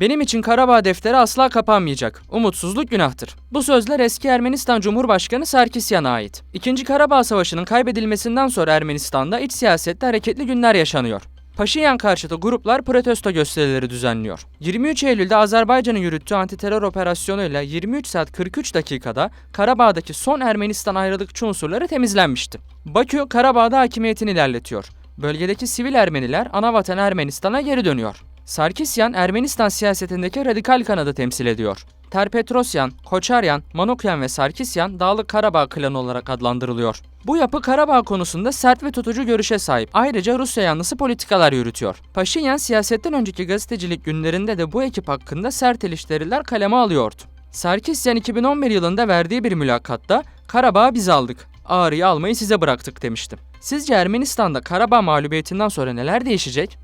Benim için Karabağ defteri asla kapanmayacak. Umutsuzluk günahtır. Bu sözler eski Ermenistan Cumhurbaşkanı Sarkisyan'a ait. İkinci Karabağ Savaşı'nın kaybedilmesinden sonra Ermenistan'da iç siyasette hareketli günler yaşanıyor. Paşinyan karşıtı gruplar protesto gösterileri düzenliyor. 23 Eylül'de Azerbaycan'ın yürüttüğü antiterör operasyonuyla 23 saat 43 dakikada Karabağ'daki son Ermenistan ayrılıkçı unsurları temizlenmişti. Bakü, Karabağ'da hakimiyetini ilerletiyor. Bölgedeki sivil Ermeniler anavatan Ermenistan'a geri dönüyor. Sarkisyan, Ermenistan siyasetindeki radikal kanadı temsil ediyor. Terpetrosyan, Koçaryan, Manukyan ve Sarkisyan Dağlık Karabağ klanı olarak adlandırılıyor. Bu yapı Karabağ konusunda sert ve tutucu görüşe sahip. Ayrıca Rusya yanlısı politikalar yürütüyor. Paşinyan siyasetten önceki gazetecilik günlerinde de bu ekip hakkında sert eleştiriler kaleme alıyordu. Sarkisyan 2011 yılında verdiği bir mülakatta Karabağ'ı biz aldık, Ağrı'yı almayı size bıraktık demişti. Sizce Ermenistan'da Karabağ mağlubiyetinden sonra neler değişecek?